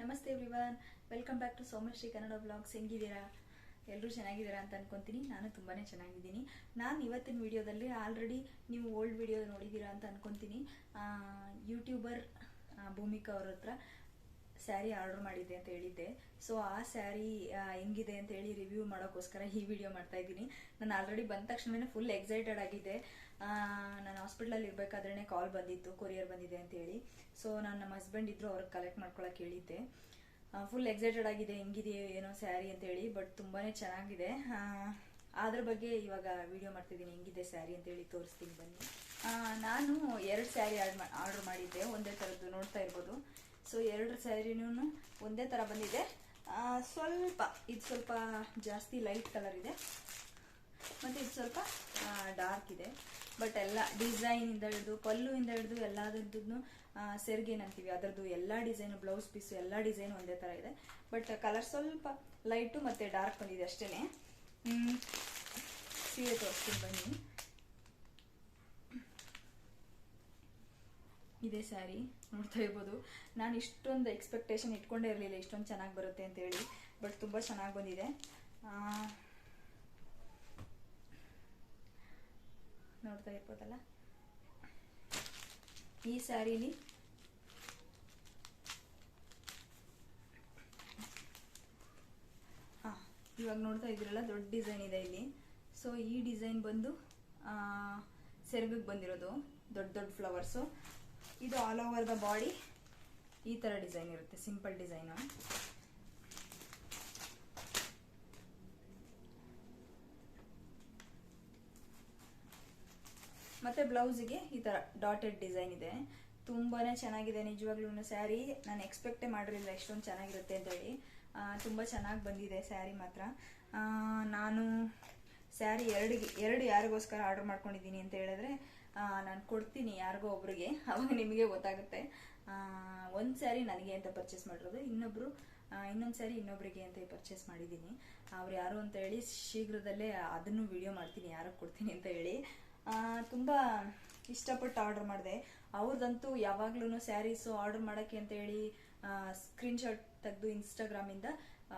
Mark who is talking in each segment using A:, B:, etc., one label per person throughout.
A: ನಮಸ್ತೆ everyone welcome back to Somashree Kannada blogs ಹೆಂಗಿದ್ದೀರಾ? ಎಲ್ಲರೂ ಚೆನ್ನಾಗಿದ್ದೀರಾ ಅಂತ ಅನ್ಕೊಂತೀನಿ. ನಾನು ತುಂಬಾನೇ ಚೆನ್ನಾಗಿದ್ದೀನಿ. ನಾನು ಇವತ್ತಿನ ವಿಡಿಯೋದಲ್ಲಿ ಆಲ್ರೆಡಿ ನೀವು ಓಲ್ಡ್ ವಿಡಿಯೋ ನೋಡಿದ್ದೀರಾ ಅಂತ ಅನ್ಕೊಂತೀನಿ. ಯೂಟ್ಯೂಬರ್ ಭೂಮಿಕಾ ಅವ್ರ ಹತ್ರ. ಸ್ಯಾರಿ ಆರ್ಡರ್ ಮಾಡಿದ್ದೆ ಅಂತ ಹೇಳಿದ್ದೆ. ಸೊ ಆ ಸ್ಯಾರಿ ಹೆಂಗಿದೆ ಅಂತ ಹೇಳಿ ರಿವ್ಯೂ ಮಾಡೋಕ್ಕೋಸ್ಕರ ಈ ವಿಡಿಯೋ ಮಾಡ್ತಾ ಇದ್ದೀನಿ. ನಾನು ಆಲ್ರೆಡಿ ಬಂದ ತಕ್ಷಣವೇ ಫುಲ್ ಎಕ್ಸೈಟೆಡ್ ಆಗಿದ್ದೆ. ನಾನು ಹಾಸ್ಪಿಟ್ಲಲ್ಲಿ ಇರಬೇಕಾದ್ರೆ ಕಾಲ್ ಬಂದಿತ್ತು ಕೊರಿಯರ್ ಬಂದಿದೆ ಅಂತ ಹೇಳಿ. ಸೊ ನಾನು ನಮ್ಮ ಹಸ್ಬೆಂಡ್ ಇದ್ರು, ಅವ್ರಿಗೆ ಕಲೆಕ್ಟ್ ಮಾಡ್ಕೊಳಕ್ಕೆ ಹೇಳಿದ್ದೆ. ಫುಲ್ ಎಕ್ಸೈಟೆಡ್ ಆಗಿದೆ ಹೆಂಗಿದೆಯೋ ಏನೋ ಸ್ಯಾರಿ ಅಂತ ಹೇಳಿ ಬಟ್ ತುಂಬಾ ಚೆನ್ನಾಗಿದೆ. ಅದ್ರ ಬಗ್ಗೆ ಇವಾಗ ವಿಡಿಯೋ ಮಾಡ್ತಿದ್ದೀನಿ, ಹೆಂಗಿದೆ ಸ್ಯಾರಿ ಅಂತ ಹೇಳಿ ತೋರಿಸ್ತೀನಿ ಬನ್ನಿ. ನಾನು ಎರಡು ಸ್ಯಾರಿ ಆರ್ಡರ್ ಮಾಡಿದ್ದೆ, ಒಂದೇ ಥರದ್ದು ನೋಡ್ತಾ ಇರ್ಬೋದು. ಸೊ ಎರಡು ಸ್ಯಾರಿನೂ ಒಂದೇ ಥರ ಬಂದಿದೆ. ಸ್ವಲ್ಪ, ಇದು ಸ್ವಲ್ಪ ಜಾಸ್ತಿ ಲೈಟ್ ಕಲರ್ ಇದೆ. ಮತ್ತು ಇದು ಸ್ವಲ್ಪ ಡಾರ್ಕ್ ಇದೆ. ಬಟ್ ಎಲ್ಲ ಡಿಸೈನಿಂದ ಹಿಡಿದು ಪಲ್ಲುವಿಂದ ಹಿಡಿದು ಎಲ್ಲದರದ್ದು ಸೆರ್ಗೇನು ಅಂತೀವಿ. ಅದರದ್ದು ಎಲ್ಲ ಡಿಸೈನು ಬ್ಲೌಸ್ ಪೀಸು ಎಲ್ಲ ಡಿಸೈನ್ ಒಂದೇ ಥರ ಇದೆ. ಬಟ್ ಕಲರ್ ಸ್ವಲ್ಪ ಲೈಟು ಮತ್ತು ಡಾರ್ಕ್ ಬಂದಿದೆ ಅಷ್ಟೇ ಸೀರೆ ತೋರಿಸ್ತೀನಿ ಬನ್ನಿ. ಇದೇ ಸ್ಯಾರಿ, ನೋಡ್ತಾ ಇರ್ಬೋದು. ನಾನು ಇಷ್ಟೊಂದು ಎಕ್ಸ್ಪೆಕ್ಟೇಷನ್ ಇಟ್ಕೊಂಡೇ ಇರಲಿಲ್ಲ, ಇಷ್ಟೊಂದು ಚೆನ್ನಾಗಿ ಬರುತ್ತೆ ಅಂತ ಹೇಳಿ. ಬಟ್ ತುಂಬ ಚೆನ್ನಾಗಿ ಬಂದಿದೆ. ನೋಡ್ತಾ ಇರ್ಬೋದಲ್ಲ? ಈ ಸ್ಯಾರಿಲಿ ಹಾಂ ಇವಾಗ ನೋಡ್ತಾ ಇದ್ರಲ್ಲ ದೊಡ್ಡ ಡಿಸೈನ್ ಇದೆ ಇಲ್ಲಿ. ಸೊ ಈ ಡಿಸೈನ್ ಬಂದು ಸೆರಗಿಗೆ ಬಂದಿರೋದು, ದೊಡ್ಡ ದೊಡ್ಡ ಫ್ಲವರ್ಸು ಇದು ಆಲ್ ಓವರ್ ದ ಬಾಡಿ ಈ ಥರ ಡಿಸೈನ್ ಇರುತ್ತೆ ಸಿಂಪಲ್ ಡಿಸೈನು ಮತ್ತೆ ಬ್ಲೌಸಿಗೆ ಈ ತರ ಡಾಟೆಡ್ ಡಿಸೈನ್ ಇದೆ. ತುಂಬಾನೇ ಚೆನ್ನಾಗಿದೆ ನಿಜವಾಗ್ಲೂ ಸ್ಯಾರಿ ನಾನು ಎಕ್ಸ್ಪೆಕ್ಟೇ ಮಾಡಿರಲಿಲ್ಲ ಎಷ್ಟೊಂದು ಚೆನ್ನಾಗಿರುತ್ತೆ ಅಂತ ಹೇಳಿ. ಆ, ತುಂಬಾ ಚೆನ್ನಾಗಿ ಬಂದಿದೆ ಸ್ಯಾರಿ ಮಾತ್ರ. ನಾನು ಸ್ಯಾರಿ ಎರಡು ಎರಡು ಯಾರಿಗೋಸ್ಕರ ಆರ್ಡರ್ ಮಾಡ್ಕೊಂಡಿದ್ದೀನಿ ಅಂತ ಹೇಳಿದ್ರೆ ನಾನು ಕೊಡ್ತೀನಿ ಯಾರಿಗೋ ಒಬ್ರಿಗೆ. ಅವಾಗ ನಿಮಗೆ ಗೊತ್ತಾಗುತ್ತೆ. ಒಂದು ಸ್ಯಾರಿ ನನಗೆ ಅಂತ ಪರ್ಚೇಸ್ ಮಾಡಿರೋದು. ಇನ್ನೊಬ್ರು ಇನ್ನೊಂದು ಸ್ಯಾರಿ ಇನ್ನೊಬ್ರಿಗೆ ಅಂತ ಪರ್ಚೇಸ್ ಮಾಡಿದ್ದೀನಿ. ಅವ್ರು ಯಾರು ಅಂತ ಹೇಳಿ ಶೀಘ್ರದಲ್ಲೇ ಅದನ್ನು ವಿಡಿಯೋ ಮಾಡ್ತೀನಿ, ಯಾರಿಗೆ ಕೊಡ್ತೀನಿ ಅಂತ ಹೇಳಿ. ತುಂಬಾ ಇಷ್ಟಪಟ್ಟು ಆರ್ಡರ್ ಮಾಡಿದೆ. ಅವ್ರದ್ದಂತೂ ಯಾವಾಗ್ಲೂ ಸ್ಯಾರೀಸು ಆರ್ಡರ್ ಮಾಡೋಕ್ಕೆ ಅಂತ ಹೇಳಿ ಸ್ಕ್ರೀನ್ಶಾಟ್ ತೆಗೆದು ಇನ್ಸ್ಟಾಗ್ರಾಮಿಂದ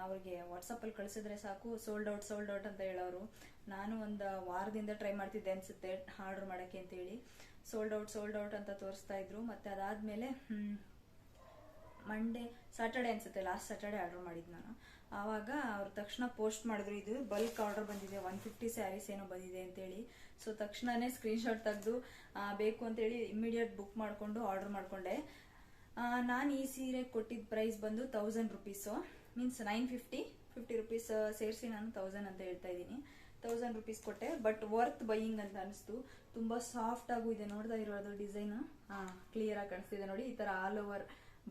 A: ಅವ್ರಿಗೆ ವಾಟ್ಸಪ್ಪಲ್ಲಿ ಕಳಿಸಿದ್ರೆ ಸಾಕು ಸೋಲ್ಡ್ ಔಟ್ ಸೋಲ್ಡ್ ಔಟ್ ಅಂತ ಹೇಳೋರು. ನಾನು ಒಂದು ವಾರದಿಂದ ಟ್ರೈ ಮಾಡ್ತಿದ್ದೆ ಅನ್ಸುತ್ತೆ ಆರ್ಡರ್ ಮಾಡೋಕ್ಕೆ ಅಂತ ಹೇಳಿ ಸೋಲ್ಡ್ ಔಟ್ ಸೋಲ್ಡ್ ಔಟ್ ಅಂತ ತೋರಿಸ್ತಾ ಇದ್ರು. ಮತ್ತೆ ಅದಾದ್ಮೇಲೆ ಮಂಡೇ ಸ್ಯಾಟರ್ಡೆ ಅನ್ಸುತ್ತೆ ಲಾಸ್ಟ್ ಸ್ಯಾಟರ್ಡೆ ಆರ್ಡರ್ ಮಾಡಿದ್ದು ನಾನು. ಆವಾಗ ಅವ್ರು ತಕ್ಷಣ ಪೋಸ್ಟ್ ಮಾಡಿದ್ರು, ಇದು ಬಲ್ಕ್ ಆರ್ಡರ್ ಬಂದಿದೆ ಒನ್ ಫಿಫ್ಟಿ ಸ್ಯಾರೀಸ್ ಏನೋ ಬಂದಿದೆ ಅಂತೇಳಿ. ಸೊ ತಕ್ಷಣನೇ ಸ್ಕ್ರೀನ್ಶಾಟ್ ತೆಗೆದು ಬೇಕು ಅಂತೇಳಿ ಇಮ್ಮಿಡಿಯೇಟ್ ಬುಕ್ ಮಾಡಿಕೊಂಡು ಆರ್ಡರ್ ಮಾಡಿಕೊಂಡೆ. ನಾನು ಈ ಸೀರೆ ಕೊಟ್ಟಿದ್ದ ಪ್ರೈಸ್ ಬಂದು thousand rupees means nine fifty fifty rupees ಸೇರಿಸಿ ನಾನು ತೌಸಂಡ್ ಅಂತ ಹೇಳ್ತಾ ಇದ್ದೀನಿ. ತೌಸಂಡ್ ರುಪೀಸ್ ಕೊಟ್ಟೆ ಬಟ್ ವರ್ತ್ ಬೈಯಿಂಗ್ ಅಂತ ಅನಿಸ್ತು. ತುಂಬ ಸಾಫ್ಟ್ ಆಗು ಇದೆ. ನೋಡ್ತಾ ಇರೋದು ಡಿಸೈನ್ ಕ್ಲಿಯರ್ ಆಗಿ ಕಾಣಿಸ್ತಿದೆ ನೋಡಿ. ಈ ಥರ ಆಲ್ ಓವರ್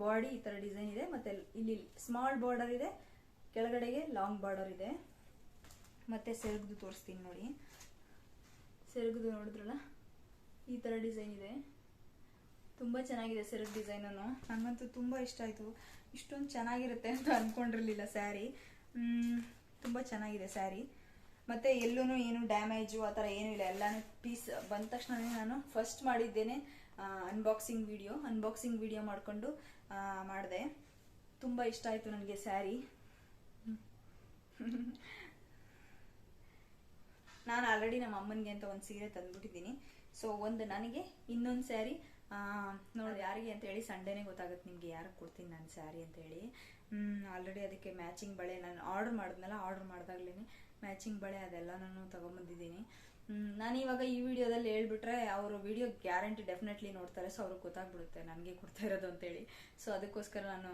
A: ಬಾಡಿ ಈ ಥರ ಡಿಸೈನ್ ಇದೆ. ಮತ್ತೆ ಇಲ್ಲಿ ಸ್ಮಾಲ್ ಬಾರ್ಡರ್ ಇದೆ, ಕೆಳಗಡೆಗೆ ಲಾಂಗ್ ಬಾರ್ಡರ್ ಇದೆ. ಮತ್ತೆ ಸೆರಗ್ದು ತೋರಿಸ್ತೀನಿ ನೋಡಿ. ಸೆರಗ್ದು ನೋಡಿದ್ರಲ್ಲ? ಈ ಥರ ಡಿಸೈನ್ ಇದೆ. ತುಂಬಾ ಚೆನ್ನಾಗಿದೆ ಸೆರಗ್ ಡಿಸೈನು ನನಗಂತೂ ತುಂಬಾ ಇಷ್ಟ ಆಯ್ತು. ಇಷ್ಟೊಂದು ಚೆನ್ನಾಗಿರುತ್ತೆ ಅಂತ ಅಂದ್ಕೊಂಡಿರಲಿಲ್ಲ ಸ್ಯಾರಿ. ತುಂಬಾ ಚೆನ್ನಾಗಿದೆ ಸ್ಯಾರಿ. ಮತ್ತೆ ಎಲ್ಲೂ ಏನು ಡ್ಯಾಮೇಜು, ಆ ಥರ ಏನೂ ಇಲ್ಲ. ಎಲ್ಲಾನು ಪೀಸ್ ಬಂದ ತಕ್ಷಣನೇ ನಾನು ಫಸ್ಟ್ ಮಾಡಿದ್ದೇನೆ ಅನ್ಬಾಕ್ಸಿಂಗ್ ವಿಡಿಯೋ ಅನ್ಬಾಕ್ಸಿಂಗ್ ವಿಡಿಯೋ ಮಾಡಿಕೊಂಡು ಮಾಡಿದೆ. ತುಂಬ ಇಷ್ಟ ಆಯಿತು ನನಗೆ ಸ್ಯಾರಿ. ನಾನು ಆಲ್ರೆಡಿ ನಮ್ಮ ಅಮ್ಮನಿಗೆ ಅಂತ ಒಂದು ಸೀರೆ ತಂದ್ಬಿಟ್ಟಿದ್ದೀನಿ. ಸೊ ಒಂದು ನನಗೆ, ಇನ್ನೊಂದು ಸ್ಯಾರಿ. ನೋಡಿ ಯಾರಿಗೆ ಅಂತ ಹೇಳಿ ಸಂಡೇನೆ ಗೊತ್ತಾಗುತ್ತೆ ನಿಮಗೆ ಯಾರು ಕೊಡ್ತೀನಿ ನಾನು ಸ್ಯಾರಿ ಅಂತ ಹೇಳಿ. ಆಲ್ರೆಡಿ ಅದಕ್ಕೆ ಮ್ಯಾಚಿಂಗ್ ಬಳೆ ನಾನು ಆರ್ಡರ್ ಮಾಡಿದ್ನಲ್ಲ ಆರ್ಡರ್ ಮಾಡಿದಾಗ್ಲೇ ಮ್ಯಾಚಿಂಗ್ ಬಳೆ ಅದೆಲ್ಲ ನಾನು ತಗೊಂಬಂದಿದ್ದೀನಿ ನಾನು ಇವಾಗ ಈ ವಿಡಿಯೋದಲ್ಲಿ ಹೇಳ್ಬಿಟ್ರೆ ಅವರು ವಿಡಿಯೋ ಗ್ಯಾರಂಟಿ ಡೆಫಿನೆಟ್ಲಿ ನೋಡ್ತಾರೆ ಸೊ ಅವ್ರಿಗೆ ಗೊತ್ತಾಗ್ಬಿಡುತ್ತೆ ನನಗೆ ಕೊಡ್ತಾ ಇರೋದು ಅಂತೇಳಿ ಸೊ ಅದಕ್ಕೋಸ್ಕರ ನಾನು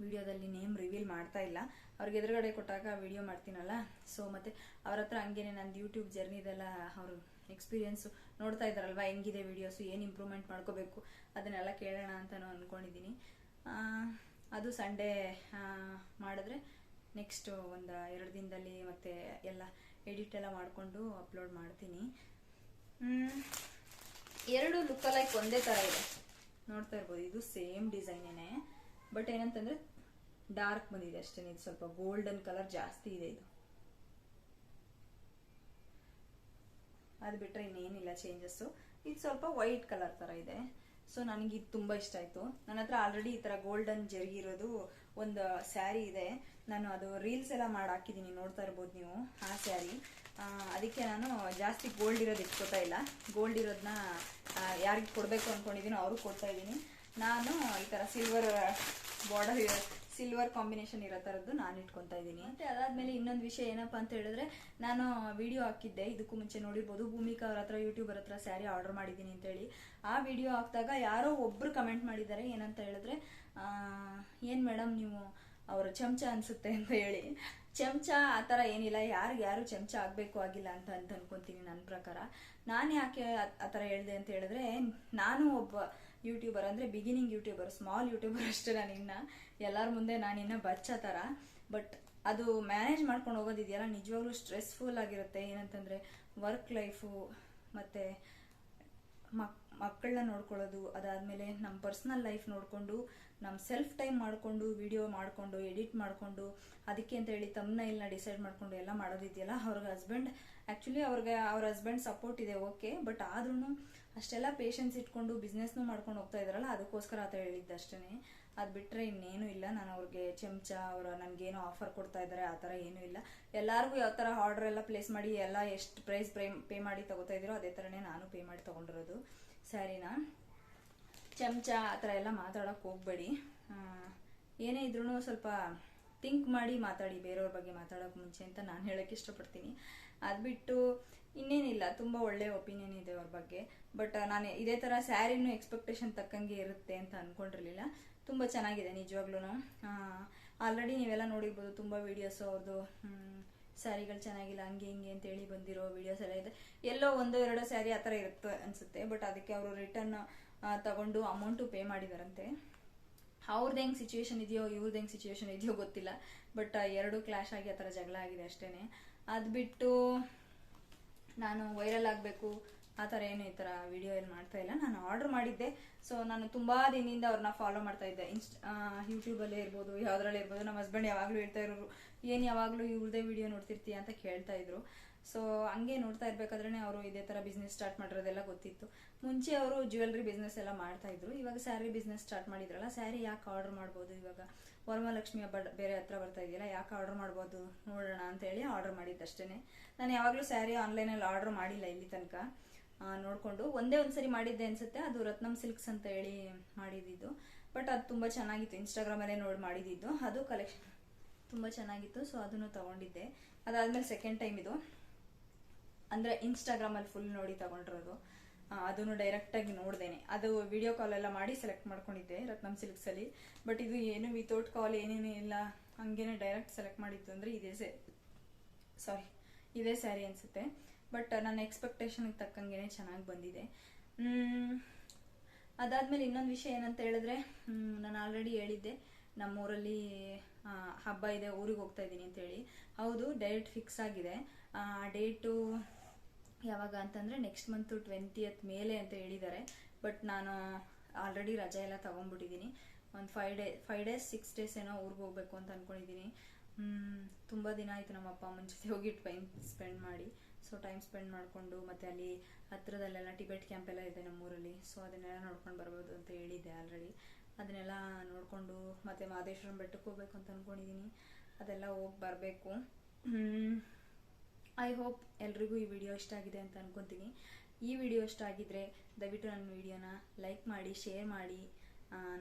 A: ವಿಡಿಯೋದಲ್ಲಿ ನೇಮ್ ರಿವೀಲ್ ಮಾಡ್ತಾ ಇಲ್ಲ. ಅವ್ರಿಗೆ ಎದುರುಗಡೆ ಕೊಟ್ಟಾಗ ವಿಡಿಯೋ ಮಾಡ್ತೀನಲ್ಲ? ಸೊ ಮತ್ತೆ ಅವ್ರ ಹತ್ರ ಹಂಗೇನೆ ನಂದು ಯೂಟ್ಯೂಬ್ ಜರ್ನಿದೆಲ್ಲ ಅವರು ಎಕ್ಸ್ಪೀರಿಯನ್ಸು ನೋಡ್ತಾ ಇದ್ದಾರಲ್ವ? ಹೆಂಗಿದೆ ವೀಡಿಯೋಸು ಏನು ಇಂಪ್ರೂವ್ಮೆಂಟ್ ಮಾಡ್ಕೋಬೇಕು? ಅದನ್ನೆಲ್ಲ ಕೇಳೋಣ ಅಂತಾನು ಅಂದ್ಕೊಂಡಿದ್ದೀನಿ ಅದು ಸಂಡೇ ಮಾಡಿದ್ರೆ ನೆಕ್ಸ್ಟ್ ಒಂದು ಎರಡು ದಿನದಲ್ಲಿ ಮತ್ತೆ ಎಲ್ಲ ಎಡಿಟ್ ಎಲ್ಲ ಮಾಡಿಕೊಂಡು ಅಪ್ಲೋಡ್ ಮಾಡ್ತೀನಿ. ಎರಡು ಲೈಕ್ ಒಂದೇ ಥರ ಇದೆ. ನೋಡ್ತಾ ಇರ್ಬೋದು, ಇದು ಸೇಮ್ ಡಿಸೈನೇನೆ ಬಟ್ ಏನಂತಂದ್ರೆ ಡಾರ್ಕ್ ಬಂದಿದೆ ಅಷ್ಟೇ ಇದು ಸ್ವಲ್ಪ ಗೋಲ್ಡನ್ ಕಲರ್ ಜಾಸ್ತಿ ಇದೆ ಇದು. ಅದು ಬಿಟ್ಟರೆ ಇನ್ನೇನಿಲ್ಲ ಚೇಂಜಸ್ಸು ಇದು ಸ್ವಲ್ಪ ವೈಟ್ ಕಲರ್ ಥರ ಇದೆ. ಸೊ ನನಗೆ ಇದು ತುಂಬ ಇಷ್ಟ ಆಯಿತು. ನನ್ನ ಹತ್ರ ಆಲ್ರೆಡಿ ಈ ಥರ ಗೋಲ್ಡನ್ ಜರಿ ಇರೋದು ಒಂದು ಸ್ಯಾರಿ ಇದೆ. ನಾನು ಅದು ರೀಲ್ಸ್ ಎಲ್ಲ ಮಾಡಿ ಹಾಕಿದ್ದೀನಿ ನೋಡ್ತಾ ಇರ್ಬೋದು ನೀವು, ಆ ಸ್ಯಾರಿ ಅದಕ್ಕೆ ನಾನು ಜಾಸ್ತಿ ಗೋಲ್ಡ್ ಇರೋದು ಇಟ್ಕೋತಾ ಇಲ್ಲ. ಗೋಲ್ಡ್ ಇರೋದನ್ನ ಯಾರಿಗೆ ಕೊಡಬೇಕು ಅಂದ್ಕೊಂಡಿದ್ದೀನೋ ಅವ್ರಿಗೆ ಕೊಡ್ತಾ ಇದ್ದೀನಿ. ನಾನು ಈ ಥರ ಸಿಲ್ವರ್ ಬಾರ್ಡರ್ ಸಿಲ್ವರ್ ಕಾಂಬಿನೇಷನ್ ಇರೋ ಥರದ್ದು ನಾನು ಇಟ್ಕೊತಾ ಇದ್ದೀನಿ. ಮತ್ತೆ ಅದಾದಮೇಲೆ ಇನ್ನೊಂದು ವಿಷಯ ಏನಪ್ಪಾ ಅಂತ ಹೇಳಿದ್ರೆ, ನಾನು ವಿಡಿಯೋ ಹಾಕಿದ್ದೆ, ಇದಕ್ಕೂ ಮುಂಚೆ ನೋಡಿರ್ಬೋದು, ಭೂಮಿಕಾ ಅವ್ರ ಹತ್ರ ಯೂಟ್ಯೂಬರ್ ಹತ್ರ ಸ್ಯಾರಿ ಆರ್ಡರ್ ಮಾಡಿದ್ದೀನಿ ಅಂತೇಳಿ ಆ ವಿಡಿಯೋ ಹಾಕಿದಾಗ ಯಾರೋ ಒಬ್ಬರು ಕಮೆಂಟ್ ಮಾಡಿದ್ದಾರೆ, ಏನಂತ ಹೇಳಿದ್ರೆ ಏನು ಮೇಡಮ್ ನೀವು ಅವರ ಚಮಚ ಅನಿಸುತ್ತೆ ಅಂತ ಹೇಳಿ. ಚಮಚ ಆ ಥರ ಏನಿಲ್ಲ, ಯಾರಿಗೆ ಯಾರು ಚಮಚ ಆಗಬೇಕು ಆಗಿಲ್ಲ ಅಂತ ಅಂತ ಅನ್ಕೊಂತೀನಿ ನನ್ನ ಪ್ರಕಾರ. ನಾನು ಯಾಕೆ ಆ ಥರ ಹೇಳಿದೆ ಅಂತ ಹೇಳಿದ್ರೆ, ನಾನು ಒಬ್ಬ ಯೂಟ್ಯೂಬರ್ ಅಂದರೆ ಬಿಗಿನಿಂಗ್ ಯೂಟ್ಯೂಬರ್ ಸ್ಮಾಲ್ ಯೂಟ್ಯೂಬರ್ ಅಷ್ಟೇ ನಾನು ಇನ್ನ. ಎಲ್ಲರ ಮುಂದೆ ನಾನು ಇನ್ನ ಬಚ್ಚ ಥರ ಬಟ್ ಅದು ಮ್ಯಾನೇಜ್ ಮಾಡ್ಕೊಂಡು ಹೋಗೋದಿದೆಯಲ್ಲ, ನಿಜವಾಗ್ಲೂ ಸ್ಟ್ರೆಸ್ಫುಲ್ ಆಗಿರುತ್ತೆ. ಏನಂತಂದರೆ ವರ್ಕ್ ಲೈಫು ಮತ್ತು ಮಕ್ ಮಕ್ಕಳನ್ನ ನೋಡ್ಕೊಳ್ಳೋದು, ಅದಾದಮೇಲೆ ನಮ್ಮ ಪರ್ಸ್ನಲ್ ಲೈಫ್ ನೋಡಿಕೊಂಡು ನಮ್ಮ ಸೆಲ್ಫ್ ಟೈಮ್ ಮಾಡಿಕೊಂಡು ವಿಡಿಯೋ ಮಾಡಿಕೊಂಡು ಎಡಿಟ್ ಮಾಡಿಕೊಂಡು, ಅದಕ್ಕೆ ಅಂತ ಹೇಳಿ ತಮ್ಮನ ಡಿಸೈಡ್ ಮಾಡಿಕೊಂಡು ಎಲ್ಲ ಮಾಡೋದಿದೆಯಲ್ಲ ಅವ್ರಿಗೆ ಹಸ್ಬೆಂಡ್ ಆ್ಯಕ್ಚುಲಿ ಅವ್ರಿಗೆ, ಅವ್ರ ಹಸ್ಬೆಂಡ್ ಸಪೋರ್ಟ್ ಇದೆ ಓಕೆ ಬಟ್ ಆದ್ರೂ ಅಷ್ಟೆಲ್ಲ ಪೇಷನ್ಸ್ ಇಟ್ಕೊಂಡು ಬಿಸ್ನೆಸ್ನು ಮಾಡ್ಕೊಂಡು ಹೋಗ್ತಾ ಇದ್ರಲ್ಲ ಅದಕ್ಕೋಸ್ಕರ ಆ ಥರ ಹೇಳಿದ್ದು ಅಷ್ಟೇ ಅದು ಬಿಟ್ಟರೆ ಇನ್ನೇನು ಇಲ್ಲ, ನಾನು ಅವ್ರಿಗೆ ಚಮಚ, ಅವರ ನನಗೇನು ಆಫರ್ ಕೊಡ್ತಾ ಇದ್ದಾರೆ, ಆ ಥರ ಏನೂ ಇಲ್ಲ. ಎಲ್ಲರಿಗೂ ಯಾವ ಥರ ಆರ್ಡರ್ ಎಲ್ಲ ಪ್ಲೇಸ್ ಮಾಡಿ, ಎಲ್ಲ ಎಷ್ಟು ಪ್ರೈಸ್ ಪ್ರೈ ಪೇ ಮಾಡಿ ತಗೋತಾ ಇದ್ದೀರೋ ಅದೇ ಥರನೇ ನಾನು ಪೇ ಮಾಡಿ ತಗೊಂಡಿರೋದು. ಸ್ಯಾರಿನ ಚಮಚ ಆ ಥರ ಎಲ್ಲ ಮಾತಾಡೋಕೆ ಹೋಗ್ಬೇಡಿ. ಏನೇ ಇದ್ರೂ ಸ್ವಲ್ಪ ಥಿಂಕ್ ಮಾಡಿ ಮಾತಾಡಿ, ಬೇರೆಯವ್ರ ಬಗ್ಗೆ ಮಾತಾಡೋಕೆ ಮುಂಚೆ ಅಂತ ನಾನು ಹೇಳೋಕ್ಕೆ ಇಷ್ಟಪಡ್ತೀನಿ. ಅದು ಬಿಟ್ಟು ಇನ್ನೇನಿಲ್ಲ, ತುಂಬ ಒಳ್ಳೆ ಒಪಿನಿಯನ್ ಇದೆ ಅವ್ರ ಬಗ್ಗೆ. ಬಟ್ ನಾನು ಇದೇ ಥರ ಸ್ಯಾರಿನೂ ಎಕ್ಸ್ಪೆಕ್ಟೇಷನ್ ತಕ್ಕಂಗೆ ಇರುತ್ತೆ ಅಂತ ಅಂದ್ಕೊಂಡಿರಲಿಲ್ಲ ತುಂಬ ಚೆನ್ನಾಗಿದೆ ನಿಜವಾಗ್ಲೂ ಆಲ್ರೆಡಿ ನೀವೆಲ್ಲ ನೋಡಿರ್ಬೋದು, ತುಂಬ ವೀಡಿಯೋಸು ಅವ್ರದ್ದು ಸ್ಯಾರಿಗಳು ಚೆನ್ನಾಗಿಲ್ಲ, ಹಂಗೆ ಹಿಂಗೆ ಅಂತೇಳಿ ಬಂದಿರೋ ವಿಡಿಯೋಸ್ ಎಲ್ಲ ಇದೆ. ಎಲ್ಲೋ ಒಂದು ಎರಡೋ ಸ್ಯಾರಿ ಆ ಥರ ಇರುತ್ತೆ ಅನಿಸುತ್ತೆ. ಬಟ್ ಅದಕ್ಕೆ ಅವರು ರಿಟರ್ನ್ ತಗೊಂಡು ಅಮೌಂಟು ಪೇ ಮಾಡಿದಾರಂತೆ. ಅವ್ರದ್ದು ಹೆಂಗೆ ಸಿಚುವೇಶನ್ ಇದೆಯೋ ಇವ್ರದ್ದು ಹೆಂಗೆ ಸಿಚುವೇಶನ್ ಇದೆಯೋ ಗೊತ್ತಿಲ್ಲ. ಬಟ್ ಎರಡು ಕ್ಲಾಶ್ ಆಗಿ ಆ ಥರ ಜಗಳ ಆಗಿದೆ ಅಷ್ಟೇ ಅದು ಬಿಟ್ಟು ನಾನು ವೈರಲ್ ಆಗಬೇಕು. ಆ ಥರ ಏನು ಈ ಥರ ವಿಡಿಯೋ ಏನು ಮಾಡ್ತಾ ಇಲ್ಲ. ನಾನು ಆರ್ಡರ್ ಮಾಡಿದ್ದೆ. ಸೊ ನಾನು ತುಂಬ ದಿನದಿಂದ ಅವ್ರನ್ನ ಫಾಲೋ ಮಾಡ್ತಾ ಇದ್ದೆ. ಇನ್ಸ್ಟ್ ಯೂಟ್ಯೂಬಲ್ಲೇ ಇರ್ಬೋದು, ಯಾವುದ್ರಲ್ಲಿ ಇರ್ಬೋದು. ನಮ್ಮ ಹಸ್ಬೆಂಡ್ ಯಾವಾಗಲೂ ಹೇಳ್ತಾ ಇರೋರು, ಏನು ಯಾವಾಗಲೂ ಇವ್ರದೇ ವಿಡಿಯೋ ನೋಡ್ತಿರ್ತೀಯ? ಅಂತ ಕೇಳ್ತಾ ಇದ್ರು. ಸೊ ಹಂಗೆ ನೋಡ್ತಾ ಇರ್ಬೇಕಾದ್ರೆ ಅವರು ಇದೇ ಥರ ಬಿಸ್ನೆಸ್ ಸ್ಟಾರ್ಟ್ ಮಾಡಿರೋದೆಲ್ಲ ಗೊತ್ತಿತ್ತು. ಮುಂಚೆ ಅವರು ಜ್ಯುವೆಲ್ರಿ ಬಿಸ್ನೆಸ್ ಎಲ್ಲ ಮಾಡ್ತಾ ಇದ್ರು. ಇವಾಗ ಸ್ಯಾರಿ ಬಿಸ್ನೆಸ್ ಸ್ಟಾರ್ಟ್ ಮಾಡಿದ್ರಲ್ಲ ಸ್ಯಾರಿ ಯಾಕೆ ಆರ್ಡರ್ ಮಾಡ್ಬೋದು ಇವಾಗ? ವರಮಹಾಲಕ್ಷ್ಮಿ ಹಬ್ಬ ಬೇರೆ ಹತ್ರ ಬರ್ತಾ ಇದೆಯಲ್ಲ, ಯಾಕೆ ಆರ್ಡರ್ ಮಾಡ್ಬೋದು? ನೋಡೋಣ ಅಂತ ಹೇಳಿ ಆರ್ಡರ್ ಮಾಡಿದ್ದಷ್ಟೇ ನಾನು ಯಾವಾಗಲೂ ಸ್ಯಾರಿ ಆನ್ಲೈನಲ್ಲಿ ಆರ್ಡರ್ ಮಾಡಿಲ್ಲ ಇಲ್ಲಿ ತನಕ. ನೋಡ್ಕೊಂಡು ಒಂದೇ ಒಂದ್ಸರಿ ಮಾಡಿದ್ದೆ ಅನ್ಸುತ್ತೆ. ಅದು ರತ್ನಂ ಸಿಲ್ಕ್ಸ್ ಅಂತ ಹೇಳಿ ಮಾಡಿದ್ದು ಬಟ್ ಅದು ತುಂಬ ಚೆನ್ನಾಗಿತ್ತು. ಇನ್ಸ್ಟಾಗ್ರಾಮಲ್ಲೇ ನೋಡಿ ಮಾಡಿದ್ದು ಅದು ಕಲೆಕ್ಷನ್ ತುಂಬ ಚೆನ್ನಾಗಿತ್ತು. ಸೊ ಅದನ್ನು ತಗೊಂಡಿದ್ದೆ. ಅದಾದ್ಮೇಲೆ ಸೆಕೆಂಡ್ ಟೈಮ್ ಇದು. ಅಂದರೆ ಇನ್ಸ್ಟಾಗ್ರಾಮಲ್ಲಿ ಫುಲ್ ನೋಡಿ ತಗೊಂಡಿರೋದು. ಅದನ್ನು ಡೈರೆಕ್ಟಾಗಿ ನೋಡ್ದೇನೆ. ಅದು ವಿಡಿಯೋ ಕಾಲ್ ಎಲ್ಲ ಮಾಡಿ ಸೆಲೆಕ್ಟ್ ಮಾಡ್ಕೊಂಡಿದ್ದೆ ರತ್ನಂ ಸಿಲ್ಕ್ಸಲ್ಲಿ ಬಟ್ ಇದು ಏನು ವಿತೌಟ್ ಕಾಲ್ ಏನೇನು ಇಲ್ಲ, ಹಂಗೇನೆ ಡೈರೆಕ್ಟ್ ಸೆಲೆಕ್ಟ್ ಮಾಡಿದ್ದು ಅಂದರೆ ಇದೇ ಸೇ ಸಾರಿ ಇದೇ ಸ್ಯಾರಿ ಅನಿಸುತ್ತೆ. ಬಟ್ ನನ್ನ ಎಕ್ಸ್ಪೆಕ್ಟೇಷನ್ಗೆ ತಕ್ಕಂಗೆ ಚೆನ್ನಾಗಿ ಬಂದಿದೆ. ಅದಾದ್ಮೇಲೆ ಇನ್ನೊಂದು ವಿಷಯ ಏನಂತ ಹೇಳಿದ್ರೆ ನಾನು ಆಲ್ರೆಡಿ ಹೇಳಿದ್ದೆ ನಮ್ಮೂರಲ್ಲಿ ಹಬ್ಬ ಇದೆ, ಊರಿಗೆ ಹೋಗ್ತಾ ಇದ್ದೀನಿ ಅಂತೇಳಿ ಹೌದು ಡೇಟ್ ಫಿಕ್ಸ್ ಆಗಿದೆ. ಆ ಡೇಟು ಯಾವಾಗ ಅಂತಂದರೆ ನೆಕ್ಸ್ಟ್ ಮಂತು ಟ್ವೆಂಟಿಯತ್ ಮೇಲೆ ಅಂತ ಹೇಳಿದ್ದಾರೆ. ಬಟ್ ನಾನು ಆಲ್ರೆಡಿ ರಜೆ ಎಲ್ಲ ತೊಗೊಂಡ್ಬಿಟ್ಟಿದ್ದೀನಿ. ಒಂದು five day five days six days ಏನೋ ಊರಿಗೆ ಹೋಗ್ಬೇಕು ಅಂತ ಅಂದ್ಕೊಂಡಿದ್ದೀನಿ ತುಂಬ ದಿನ ಆಯಿತು ನಮ್ಮ ಅಪ್ಪ ಅಮ್ಮನ ಜೊತೆ ಹೋಗಿ ಟೈಮ್ ಸ್ಪೆಂಡ್ ಮಾಡಿ. ಸೊ ಟೈಮ್ ಸ್ಪೆಂಡ್ ಮಾಡಿಕೊಂಡು ಮತ್ತೆ ಅಲ್ಲಿ ಹತ್ರದಲ್ಲೆಲ್ಲ ಟಿಬೆಟ್ ಕ್ಯಾಂಪ್ ಎಲ್ಲ ಇದೆ ನಮ್ಮೂರಲ್ಲಿ. ಸೊ ಅದನ್ನೆಲ್ಲ ನೋಡ್ಕೊಂಡು ಬರ್ಬೋದು ಅಂತ ಹೇಳಿದ್ದೆ ಆಲ್ರೆಡಿ ಅದನ್ನೆಲ್ಲ ನೋಡಿಕೊಂಡು ಮತ್ತು ಮಹದೇಶ್ವರಂ ಬೆಟ್ಟಕ್ಕೆ ಹೋಗ್ಬೇಕು ಅಂತ ಅಂದ್ಕೊಂಡಿದ್ದೀನಿ ಅದೆಲ್ಲ ಹೋಗಿ ಬರಬೇಕು. ಐ ಹೋಪ್ ಎಲ್ರಿಗೂ ಈ ವಿಡಿಯೋ ಇಷ್ಟ ಆಗಿದೆ ಅಂತ ಅನ್ಕೊಂತೀನಿ. ಈ ವಿಡಿಯೋ ಇಷ್ಟ ಆಗಿದ್ರೆ ದಯವಿಟ್ಟು ನನ್ನ ವಿಡಿಯೋನ ಲೈಕ್ ಮಾಡಿ ಶೇರ್ ಮಾಡಿ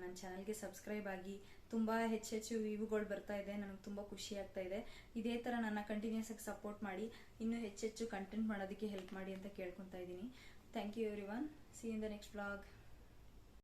A: ನನ್ನ ಚಾನಲ್ಗೆ ಸಬ್ಸ್ಕ್ರೈಬ್ ಆಗಿ ತುಂಬ ಹೆಚ್ಚು ಹೆಚ್ಚು ವ್ಯೂಗಳು ಬರ್ತಾ ಇದೆ, ನನಗೆ ತುಂಬ ಖುಷಿ ಆಗ್ತಾ ಇದೆ. ಇದೇ ಥರ ನನ್ನ ಕಂಟಿನ್ಯೂಸ್ ಆಗಿ ಸಪೋರ್ಟ್ ಮಾಡಿ, ಇನ್ನೂ ಹೆಚ್ಚೆಚ್ಚು ಕಂಟೆಂಟ್ ಮಾಡೋದಕ್ಕೆ ಹೆಲ್ಪ್ ಮಾಡಿ ಅಂತ ಕೇಳ್ಕೊತಾ ಇದ್ದೀನಿ. Thank you everyone see in the next blog